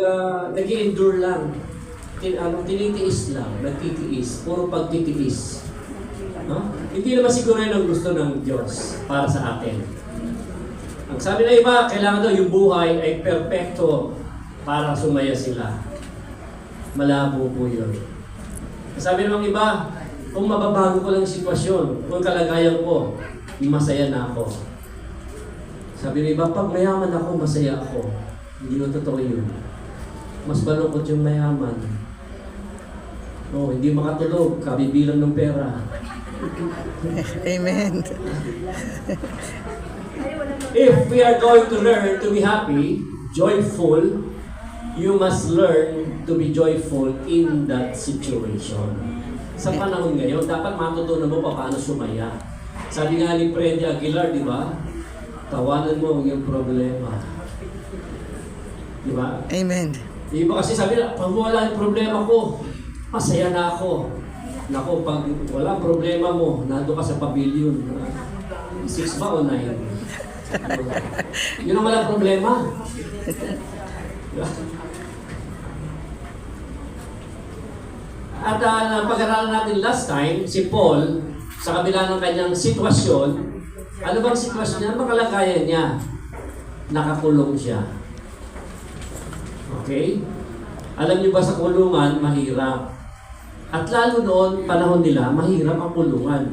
uh, nag endure lang. Tin, ano, tinitiis lang, nagtitiis, puro pagtitiis. No? Hindi naman siguro yun ang gusto ng Diyos para sa atin. Ang sabi ng iba, kailangan daw yung buhay ay perpekto para sumaya sila. Malabo po yun. Sabi ng iba, kung mababago ko lang sitwasyon, kung kalagayan ko, masaya na ako. Sabi ng iba, pag mayaman ako, masaya ako. Hindi ko totoo yun. Mas malungkot yung mayaman. Oh, hindi makatulog, kabibilang ng pera. Amen. If we are going to learn to be happy, joyful, you must learn to be joyful in that situation. Sa panahon ngayon, dapat matutunan mo pa paano sumaya. Sabi nga ni Freddy Aguilar, di ba? Tawanan mo ang iyong problema. Di ba? Amen. Di ba kasi sabi na, pag wala yung problema ko, masaya na ako. Nako, pag wala problema mo, nando ka sa pavilion. Six ba o nine? Yun ang walang problema. At uh, pag-aralan natin last time, si Paul, sa kabila ng kanyang sitwasyon, ano bang sitwasyon niya? Ano bang kalagayan niya? Nakakulong siya. Okay? Alam niyo ba sa kulungan, mahirap. At lalo noon, panahon nila, mahirap ang kulungan.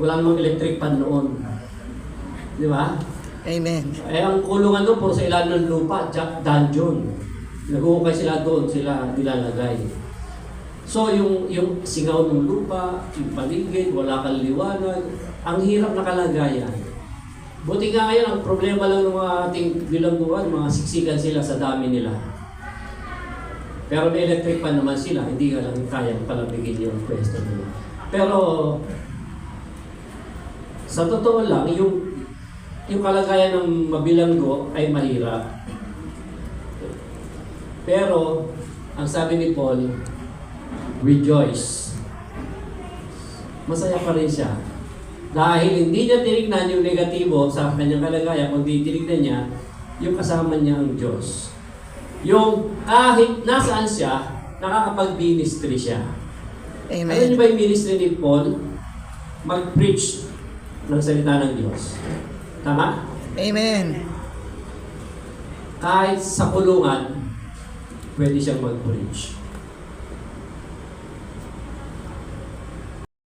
Wala namang electric pan noon. Di ba? Amen. Eh, ang kulungan doon, puro sa ilalim ng lupa, jack dungeon. Nag-uukay sila doon, sila nilalagay. So, yung, yung singaw ng lupa, yung paligid, wala kang liwanag, ang hirap na kalagayan. Buti nga ngayon, ang problema lang ng mga ating bilangguan, mga siksikan sila sa dami nila. Pero may electric pan naman sila, hindi nga lang kayang palabigin yung pwesto nila. Pero, sa totoo lang, yung yung kalagayan ng mabilanggo ay mahirap. Pero, ang sabi ni Paul, rejoice. Masaya pa rin siya. Dahil hindi niya tinignan yung negatibo sa kanyang kalagayan, kundi tinignan niya yung kasama niya ang Diyos. Yung kahit nasaan siya, nakakapag-ministry siya. Alam niyo Amen. ba yung ministry ni Paul? Mag-preach ng salita ng Diyos. Tama? Amen. Kahit sa kulungan, pwede siyang mag-preach.